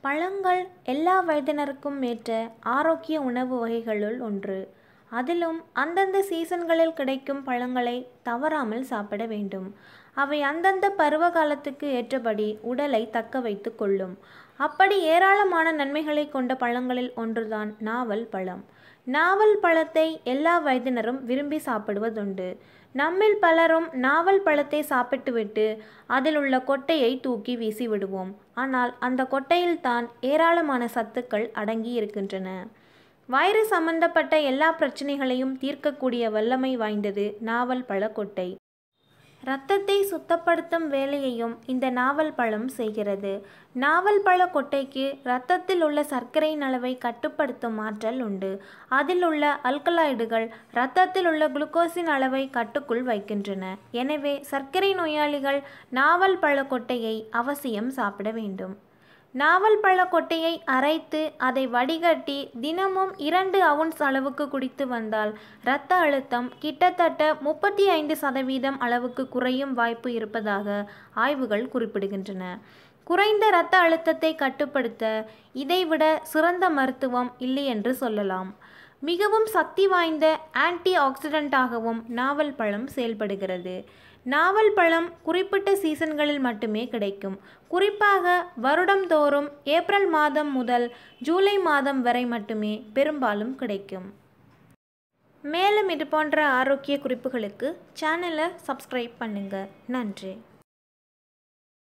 பழங்கள் எல்லா வயதினருக்கும் ஏற்ற ஆரோக்கிய உணவு வகைகளுள் ஒன்று. அதிலும் அந்தந்த சீசன்களில் கிடைக்கும் பழங்களை தவறாமல் சாப்பிட வேண்டும். அவை அந்தந்த பருவ காலத்துக்கு ஏற்றபடி உடலை தக்க வைத்து கொள்ளும். அப்படி ஏராளமான நன்மைகளை கொண்ட பழங்களில் ஒன்றுதான் நாவல் பழம். நாவல் பழத்தை எல்லா வயதினரும் விரும்பி சாப்பிடுவதுண்டு. நம்மில் பலரும் நாவல் பழத்தை சாப்பிட்டுவிட்டு அதில் உள்ள கொட்டையை தூக்கி வீசி விடுவோம். ஆனால் அந்த கொட்டையில்தான் ஏராளமான சத்துக்கள் அடங்கி இருக்கின்றன வைரஸ் சம்பந்தப்பட்ட எல்லா பிரச்சனைகளையும் தீர்க்கக்கூடிய வல்லமை வாய்ந்தது நாவல் பழக்கொட்டை. இரத்தத்தை சுத்தப்படுத்தும் வேலையையும் இந்த நாவல் பழம் செய்கிறது. நாவல் பழ கொட்டைக்கு இரத்தத்தில் உள்ள சர்க்கரையின் அளவை கட்டுப்படுத்தும் ஆற்றல் உண்டு. அதில் உள்ள அல்கலாய்டுகள் இரத்தத்தில் உள்ள குளுக்கோஸின் அளவை கட்டுக்குள் வைக்கின்றன. எனவே சர்க்கரை நோயாளிகள் நாவல் பழ கொட்டையை அவசியம் சாப்பிட வேண்டும். நாவல் பழ கொட்டையை அரைத்து அதை வடிகட்டி தினமும் இரண்டு அவுன்ஸ் அளவுக்கு குடித்து வந்தால் இரத்த அழுத்தம் கிட்டத்தட்ட முப்பத்தி ஐந்து சதவீதம் அளவுக்கு குறையும் வாய்ப்பு இருப்பதாக ஆய்வுகள் குறிப்பிடுகின்றன. குறைந்த இரத்த அழுத்தத்தை கட்டுப்படுத்த இதைவிட சிறந்த மருத்துவம் இல்லை என்று சொல்லலாம். மிகவும் சக்தி வாய்ந்த ஆன்டி ஆக்சிடென்ட்டாகவும் நாவல் பழம் செயல்படுகிறது. நாவல் பழம் குறிப்பிட்ட சீசன்களில் மட்டுமே கிடைக்கும். குறிப்பாக வருடம்தோறும் ஏப்ரல் மாதம் முதல் ஜூலை மாதம் வரை மட்டுமே பெரும்பாலும் கிடைக்கும். மேலும் இது போன்ற ஆரோக்கிய குறிப்புகளுக்கு சேனலை சப்ஸ்கிரைப் பண்ணுங்கள் நன்றி.